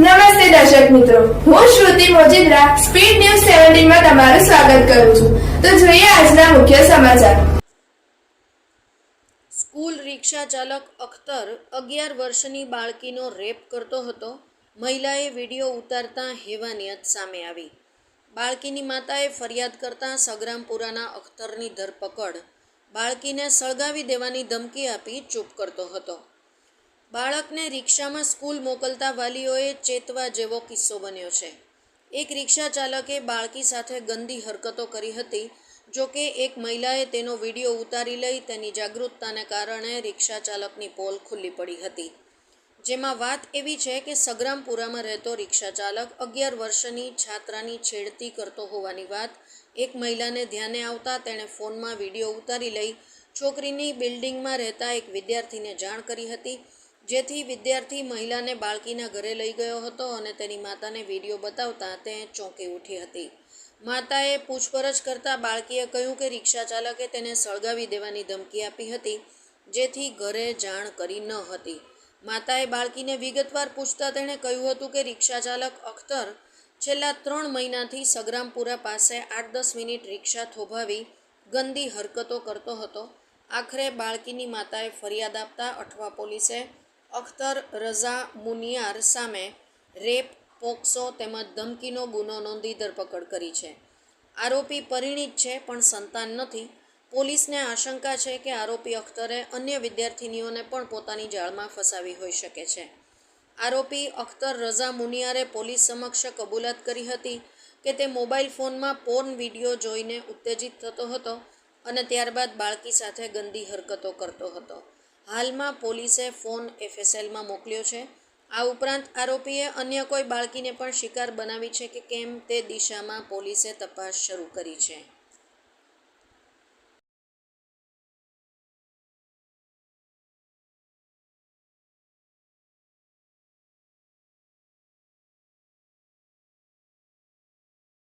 નમસ્તે દર્શક મિત્રો. હું શ્રુતિ મોજીદ્રા, સ્પીડ ન્યૂઝ સેવન્ટીનમાં તમારું સ્વાગત કરું છું. તો જોઈએ આજના મુખ્ય સમાચાર. સ્કૂલ રિક્ષા ચાલક અખ્તર અગિયાર વર્ષની બાળકીનો રેપ કરતો હતો. મહિલાએ વીડિયો ઉતારતા હેવાનિયત સામે આવી. બાળકીની માતાએ ફરિયાદ કરતાં સગ્રામપુરાના અખ્તરની ધરપકડ. બાળકીને સળગાવી દેવાની ધમકી આપી ચૂપ કરતો હતો. બાળકને રિક્ષામાં સ્કૂલ મોકલતા વાલીઓએ ચેતવા જેવો કિસ્સો બન્યો છે. એક રિક્ષા ચાલકે બાળકી સાથે ગંદી હરકતો કરી હતી, જો કે એક મહિલાએ તેનો વીડિયો ઉતારી લઈ તેની જાગૃતતાને કારણે રિક્ષા ચાલકની પોલ ખુલ્લી પડી હતી. જેમાં વાત એવી છે કે સગ્રામપુરામાં રહેતો રિક્ષા ચાલક અગિયાર વર્ષની છાત્રાની છેડતી કરતો હોવાની વાત, એક મહિલાને ધ્યાને આવતા તેણે ફોનમાં વીડિયો ઉતારી લઈ છોકરીની બિલ્ડિંગમાં રહેતા એક વિદ્યાર્થીને જાણ કરી હતી જેથી વિદ્યાર્થી મહિલાને બાળકીના ઘરે લઈ ગયો હતો અને તેની માતાને વીડિયો બતાવતા તે ચોંકી ઉઠી હતી. માતાએ પૂછપરછ કરતાં બાળકીએ કહ્યું કે રિક્ષા ચાલકે તેને સળગાવી દેવાની ધમકી આપી હતી, જેથી ઘરે જાણ કરી ન હતી. માતાએ બાળકીને વિગતવાર પૂછતા તેણે કહ્યું હતું કે રિક્ષા ચાલક અખ્તર છેલ્લા ત્રણ મહિનાથી સગ્રામપુરા પાસે આઠ દસ મિનિટ રિક્ષા થોભાવી ગંદી હરકતો કરતો હતો. આખરે બાળકીની માતાએ ફરિયાદ આપતા અઠવા પોલીસે અખ્તર રઝા મુનિયાર સામે રેપ, પોક્સો તેમજ ધમકીનો ગુનો નોંધી ધરપકડ કરી છે. આરોપી પરિણીત છે પણ સંતાન નથી. પોલીસને આશંકા છે કે આરોપી અખ્તરે અન્ય વિદ્યાર્થિનીઓને પણ પોતાની જાળમાં ફસાવી હોઈ શકે છે. આરોપી અખ્તર રઝા મુનિયારે પોલીસ સમક્ષ કબૂલાત કરી હતી કે તે મોબાઈલ ફોનમાં પોર્ન વીડિયો જોઈને ઉત્તેજિત થતો હતો અને ત્યારબાદ બાળકી સાથે ગંદી હરકતો કરતો હતો. હાલમાં પોલીસે ફોન એફએસએલમાં મોકલ્યો છે. આ ઉપરાંત આરોપીએ અન્ય કોઈ બાળકીને પણ શિકાર બનાવી છે કે કેમ તે દિશામાં પોલીસે તપાસ શરૂ કરી છે.